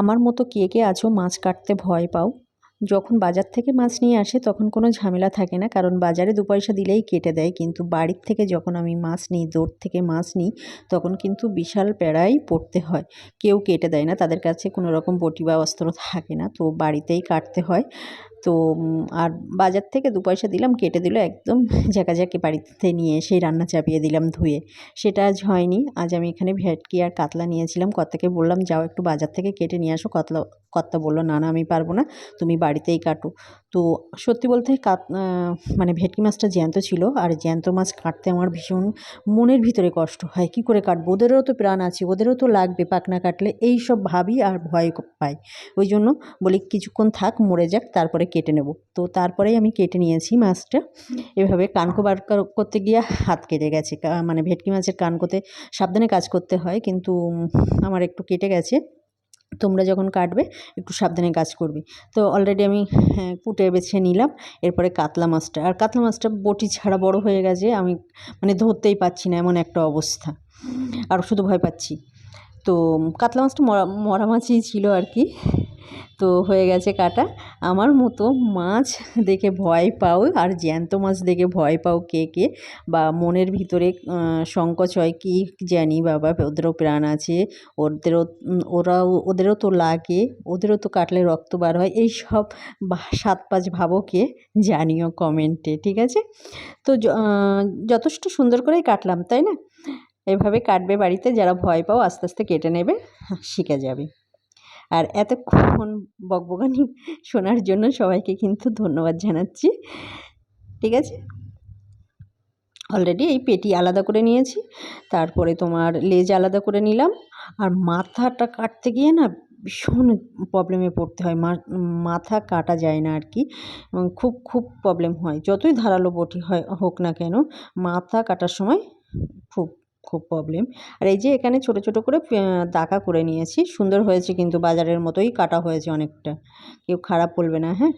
আমার মতো কে কে আছো মাছ কাটতে ভয় পাও? যখন বাজার থেকে মাছ নিয়ে আসে তখন কোনো ঝামেলা থাকে না, কারণ বাজারে দু পয়সা দিলেই কেটে দেয়। কিন্তু বাড়ির থেকে যখন আমি মাছ নিই দৌড় থেকে মাছ নিই, তখন কিন্তু বিশাল প্যাড়াই পড়তে হয়। কেউ কেটে দেয় না, তাদের কাছে কোনো রকম বটি বা অস্ত্র থাকে না, তো বাড়িতেই কাটতে হয়। তো আর বাজার থেকে দু পয়সা দিলাম, কেটে দিল, একদম ঝাঁকাঝাঁকি বাড়িতে নিয়ে এসেই রান্না চাপিয়ে দিলাম ধুয়ে। সেটা আজ হয়নি, আজ আমি এখানে ভেটকি আর কাতলা নিয়েছিলাম, কর্তাকে বললাম, যাও একটু বাজার থেকে কেটে নিয়ে আসো। কতলা, কর্তা বলল, না না, আমি পারব না, তুমি বাড়িতেই কাটো। তো সত্যি বলতে কাত মানে ভেটকি মাছটা জ্যান্ত ছিল, আর জ্যান্ত মাছ কাটতে আমার ভীষণ মনের ভিতরে কষ্ট হয়, কী করে কাটবো? ওদেরও তো প্রাণ আছে, ওদেরও তো লাগবে পাকনা কাটলে এই সব ভাবি আর ভয় পাই। ওই জন্য বলি, কিছুক্ষণ থাক, মরে যাক, তারপরে কেটে নেব। তো তারপরেই আমি কেটে নিয়েছি মাছটা। এভাবে কানকো বার করতে গিয়ে হাত কেটে গেছে। মানে ভেটকি মাছের কানকোতে সাবধানে কাজ করতে হয় কিন্তু আমার একটু কেটে গেছে। তোমরা যখন কাটবে একটু সাবধানে কাজ করবে। তো অলরেডি আমি হ্যাঁ, কুটে বেছে নিলাম এরপরে কাতলা মাছটা। আর কাতলা মাছটা বটি ছাড়া বড় হয়ে গেছে আমি মানে ধরতেই পাচ্ছি না এমন একটা অবস্থা। আর শুধু ভয় পাচ্ছি। তো কাতলা মাছটা মরা মরা মাছই ছিল আর কি। তো হয়ে গেছে কাটা। আমার মতো মাছ দেখে ভয় পাও আর জ্যান্ত মাছ দেখে ভয় পাও কে কে? বা মনের ভিতরে সংকোচ হয় কী জানি বাবা, ওদেরও প্রাণ আছে, ওদেরও ওরাও, ওদেরও তো লাগে, ওদেরও তো কাটলে রক্ত বার হয়, এই সব সাত পাঁচ ভাবকে জানিও কমেন্টে, ঠিক আছে? তো যথেষ্ট সুন্দর করেই কাটলাম, তাই না? এভাবে কাটবে বাড়িতে, যারা ভয় পাও আস্তে আস্তে কেটে নেবে, শিখে যাবে। আর এতক্ষণ বকবকানি শোনার জন্য সবাইকে কিন্তু ধন্যবাদ জানাচ্ছি। ঠিক আছে? অলরেডি এই পেটি আলাদা করে নিয়েছি, তারপরে তোমার লেজ আলাদা করে নিলাম, আর মাথাটা কাটতে গিয়ে না ভীষণ প্রবলেমে পড়তে হয়। মাথা কাটা যায় না আর কি খুব খুব প্রবলেম হয়। যতই ধারালো বটি হয়, হোক না কেন, মাথা কাটার সময় খুব খুব প্রবলেম আর এই যে এখানে ছোট ছোট করে দাকা করে নিয়েছি। সুন্দর হয়েছে কিন্তু বাজারের মতোই কাটা হয়েছে অনেকটা। কেউ খারাপ বলবে না হ্যাঁ?